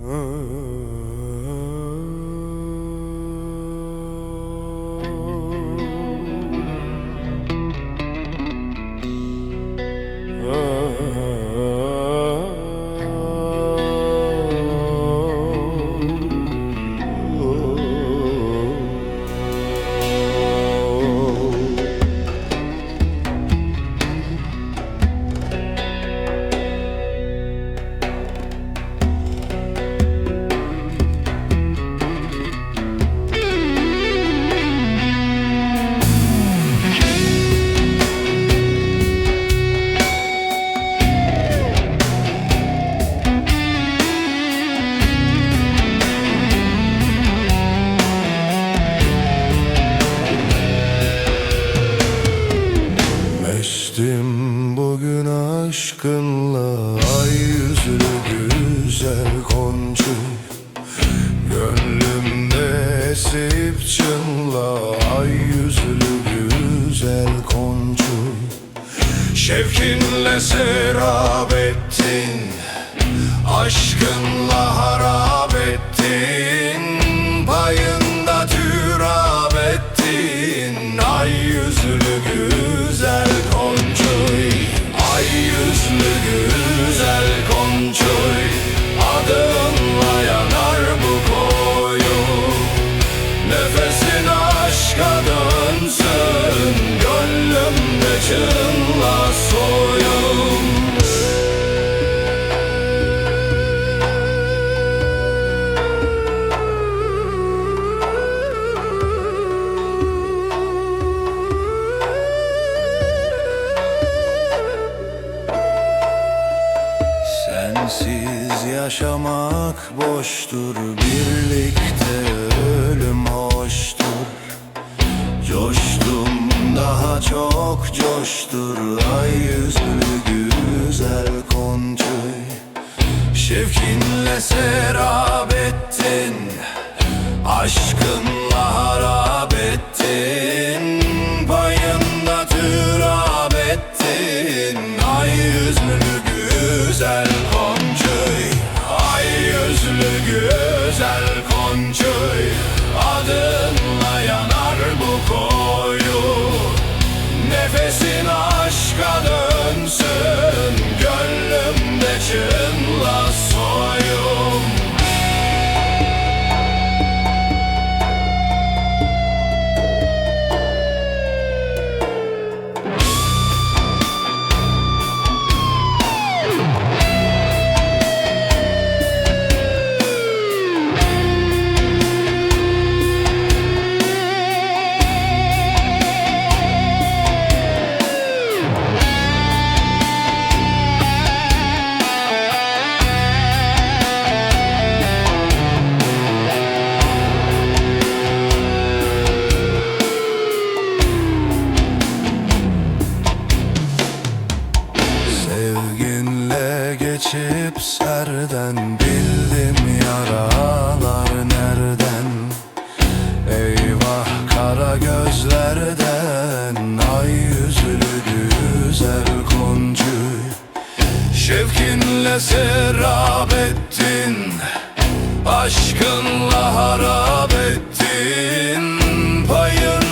Oh. Güzel konçu. Gönlümde esip çınla Ay yüzlü güzel konçu. Şevkinle serap ettin Aşkınla harap ettin. Payında türap ettin Ay yüzlü güzel Gönlümde çınla soyun. Sensiz yaşamak boştur Birlikte ölüm hoştur. Coştum daha çok coştur Ay yüzlü güzel konçoy Şevkinle serap ettin Aşkınla harap ettin. Payında türap ettin Ay yüzlü güzel konçoy Ay yüzlü güzel konçoy Adınla yanar bu koyu Şevkinle serap ettin Aşkınla harap ettin. Payında